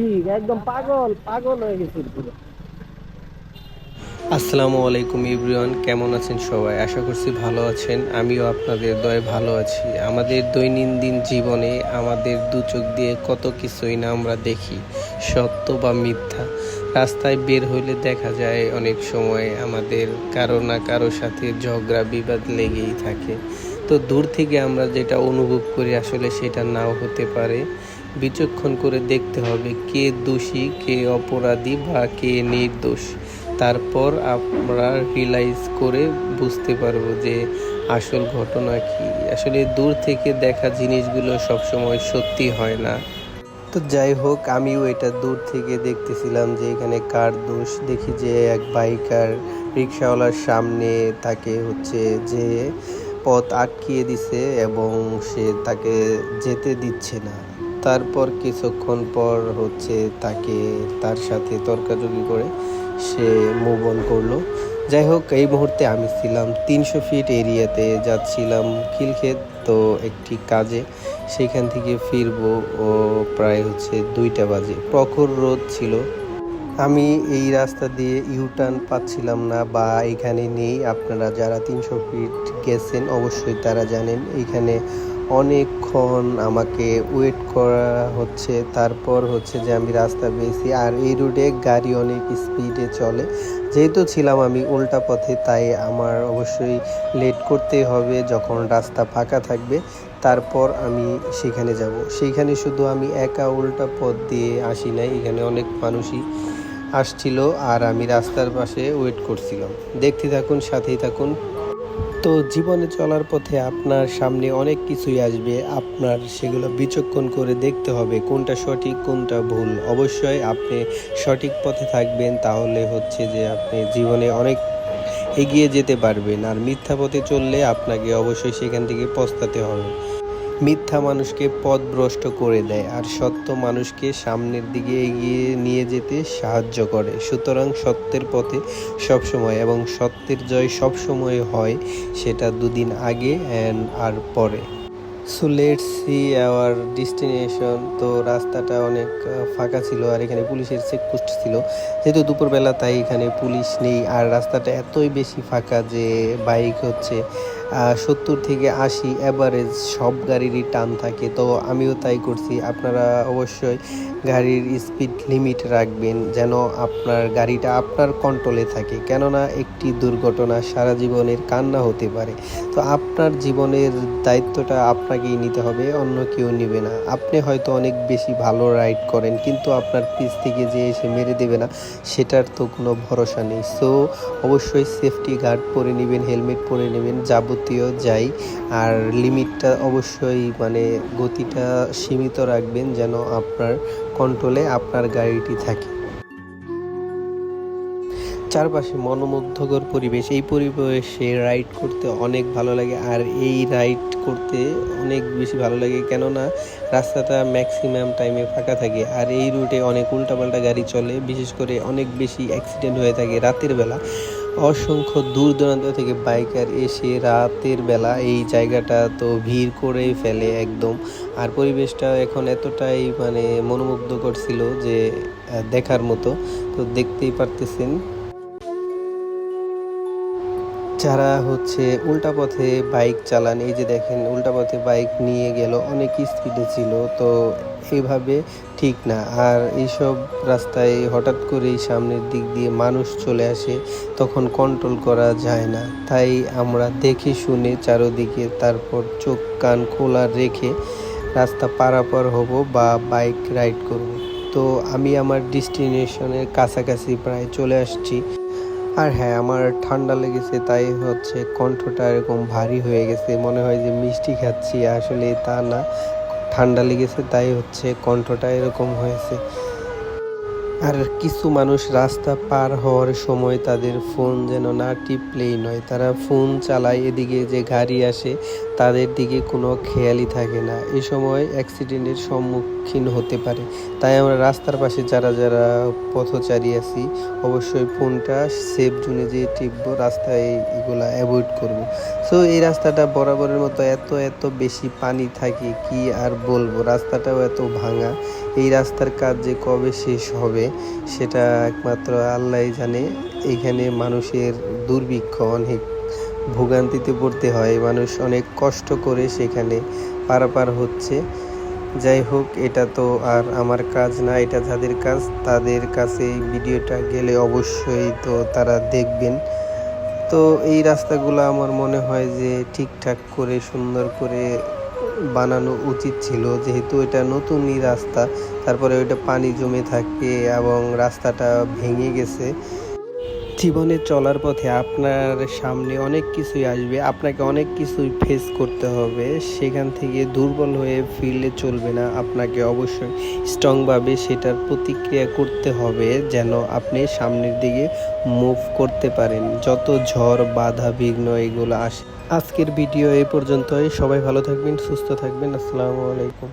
ঠিক একদম পাগল পাগল হয়ে পুরো। আসসালামু আলাইকুম ইব্রিয়ান, কেমন আছেন সবাই? আশা করছি ভালো আছেন, আমিও আপনাদের দয়ে ভালো আছি। আমাদের দৈনন্দিন জীবনে আমাদের দু চোখ দিয়ে কত কিছুই না আমরা দেখি, সত্য বা মিথ্যা। রাস্তায় বের হইলে দেখা যায় অনেক সময় আমাদের কারও না কারও সাথে ঝগড়া, বিবাদ লেগেই থাকে। তো দূর থেকে আমরা যেটা অনুভব করি আসলে সেটা নাও হতে পারে। বিচক্ষণ করে দেখতে হবে কে দোষী, কে অপরাধী বা কে নির্দোষ। তারপর আমরা রিয়েলাইজ করে বুঝতে পারব যে আসল ঘটনা কি। আসলে দূর থেকে দেখা জিনিসগুলো সবসময় সত্যি হয় না। তো যাই হোক, আমিও এটা দূর থেকে দেখতেছিলাম যে এখানে কার দোষ। দেখি যে এক বাইকার রিক্সাওয়ালার সামনে তাকে হচ্ছে যে পথ আটকিয়ে দিছে এবং সে তাকে যেতে দিচ্ছে না। তারপর কিছুক্ষণ পর হচ্ছে তাকে তার সাথে তর্কাতর্কি করে সে মুভ অন করল। যাই হোক, এই মুহূর্তে আমি ছিলাম তিনশো ফিট এরিয়াতে যাচ্ছিলাম খিলক্ষেত, তো একটি কাজে। সেখান থেকে ফিরবো, ও প্রায় হচ্ছে দুইটা বাজে। প্রখর রোদ ছিল। আমি এই রাস্তা দিয়ে ইউটার্ন পাচ্ছিলাম না বা এখানে নেই। আপনারা যারা তিনশো ফিট গেছেন, অবশ্যই তারা জানেন। এখানে অনেকক্ষণ আমাকে ওয়েট করা হচ্ছে। তারপর হচ্ছে যে আমি রাস্তা পেয়েছি। আর এই রুটে গাড়ি অনেক স্পিডে চলে। যেহেতু ছিলাম আমি উল্টা পথে, তাই আমার অবশ্যই লেট করতে হবে যখন রাস্তা ফাঁকা থাকবে। তারপর আমি সেখানে যাব। সেইখানে শুধু আমি একা উল্টা পথ দিয়ে আসি নাই। এখানে অনেক মানুষই আসছিল আর আমি রাস্তার পাশে ওয়েট করছিলাম। দেখতে থাকুন, সাথেই থাকুন। তো জীবনে চলার পথে আপনার সামনে অনেক কিছুই আসবে। আপনার সেগুলো বিচক্ষণ করে দেখতে হবে, কোনটা সঠিক, কোনটা ভুল। অবশ্যই আপনি সঠিক পথে থাকবেন, তাহলে হচ্ছে যে আপনি জীবনে অনেক এগিয়ে যেতে পারবেন। আর মিথ্যা পথে চললে আপনাকে অবশ্যই সেখান থেকে পস্তাতে হবে। মিথ্যা মানুষকে পথভ্রষ্ট করে দেয় আর সত্য মানুষকে সামনের দিকে এগিয়ে নিয়ে যেতে সাহায্য করে। সুতরাং সত্যের পথে সবসময় এবং সত্যের জয় সবসময় হয় সেটা দুদিন আগে অ্যান্ড আর পরে। So let's see our destination তো রাস্তাটা অনেক ফাঁকা ছিল আর এখানে পুলিশের চেকপোস্ট ছিল। যেহেতু দুপুরবেলা তাই এখানে পুলিশ নেই। আর রাস্তাটা এতই বেশি ফাঁকা যে বাইক হচ্ছে। সত্তর থেকে আশি অ্যাভারেজ সব গাড়িরই টান থাকে। তো আমিও তাই করছি। আপনারা অবশ্যই গাড়ির স্পিড লিমিট রাখবেন যেন আপনার গাড়িটা আপনার কন্ট্রোলে থাকে। কেননা একটি দুর্ঘটনা সারা জীবনের কান্না হতে পারে। তো আপনার জীবনের দায়িত্বটা আপনাকেই নিতে হবে, অন্য কেউ নেবে না। আপনি হয়তো অনেক বেশি ভালো রাইড করেন, কিন্তু আপনার পিস থেকে যে এসে মেরে দেবে না, সেটার তো কোনো ভরসা নেই। সো অবশ্যই সেফটি গার্ড পরে নেবেন হেলমেট পরে নেবেন। যাবতীয় যাই। আর লিমিটটা অবশ্যই মানে গতিটা সীমিত রাখবেন যেন আপনার কন্ট্রোলে আপনার গাড়িটি থাকে। চারপাশে মনোমুগ্ধকর পরিবেশ, এই পরিবেশে রাইড করতে অনেক ভালো লাগে। আর এই রাইড করতে অনেক বেশি ভালো লাগে কেননা রাস্তাটা ম্যাক্সিমাম টাইমে ফাঁকা থাকে। আর এই রুটে অনেক উল্টাপাল্টা গাড়ি চলে, বিশেষ করে অনেক বেশি অ্যাক্সিডেন্ট হয়ে থাকে রাতের বেলা। অসংখ্য দূর দূরান্ত থেকে বাইকার এসে রাতের বেলা এই জায়গাটা তো ভিড় করে ফেলে একদম। আর পরিবেশটা এখন এতটাই মানে মনোমুগ্ধকর করছিল যে দেখার মতো। তো দেখতেই পারতেছেন যারা হচ্ছে উল্টা পথে বাইক চালান, এই যে দেখেন উল্টা পথে বাইক নিয়ে গেল, অনেক স্পিডে ছিল, তো এইভাবে ঠিক না। আর এইসব রাস্তায় হঠাৎ করেই সামনের দিক দিয়ে মানুষ চলে আসে, তখন কন্ট্রোল করা যায় না। তাই আমরা দেখে শুনে চারোদিকে তারপর চোখ কান খোলা রেখে রাস্তা পারাপার হব বা বাইক রাইড করব। তো আমি আমার ডেস্টিনেশনের কাছাকাছি প্রায় চলে আসছি। আর হ্যাঁ আমার ঠান্ডা লেগেছে, তাই হচ্ছে কণ্ঠটা এরকম ভারী হয়ে গেছে। মনে হয় যে মিষ্টি খাচ্ছি, আসলে তা না। ঠান্ডা লেগেছে, তাই হচ্ছে কণ্ঠটা এরকম হয়েছে। আর কিছু মানুষ রাস্তা পার হওয়ার সময় তাদের ফোন যেন না টিপলেই নয়। তারা ফোন চালায়, এদিকে যে গাড়ি আসে তাদের দিকে কোনো খেয়ালই থাকে না। এই সময় অ্যাক্সিডেন্টের সম্মুখীন হতে পারে। তাই আমরা রাস্তার পাশে যারা যারা পথচারী আছি, অবশ্যই ফোনটা সেফ জোনে যে টিপবো, রাস্তায় এগুলা অ্যাভয়েড করব। সো এই রাস্তাটা বরাবরের মতো এত এত বেশি পানি থাকে, কি আর বলব? রাস্তাটাও এত ভাঙা। এই রাস্তার কাজ যে কবে শেষ হবে, সেটা একমাত্র আল্লাহ জানে। এখানে মানুষের দুর্ভিক্ষ অনেক। ভোগান্তিতে পড়তে হয়। মানুষ অনেক কষ্ট করে সেখানে পারাপার হচ্ছে। যাই হোক, এটা তো আর আমার কাজ না, এটা যাদের কাজ, তাদের কাছে এই ভিডিওটা গেলে অবশ্যই তো তারা দেখবেন। তো এই রাস্তাগুলো আমার মনে হয় যে ঠিকঠাক করে, সুন্দর করে বানানো উচিত ছিল। যেহেতু এটা নতুনই রাস্তা, তারপরে ওইটা পানি জমে থাকে এবং রাস্তাটা ভেঙে গেছে। জীবনে চলার পথে আপনার সামনে অনেক কিছুই আসবে, আপনাকে অনেক কিছুই ফেস করতে হবে। সেখান থেকে দুর্বল হয়ে ফিরলে চলবে না। আপনাকে অবশ্যই স্ট্রংভাবে সেটার প্রতিক্রিয়া করতে হবে যেন আপনি সামনের দিকে মুভ করতে পারেন। যত ঝড়, বাধা, বিঘ্ন এগুলো আসে। আজকের ভিডিও এই পর্যন্তই। সবাই ভালো থাকবেন, সুস্থ থাকবেন। আসসালামু আলাইকুম।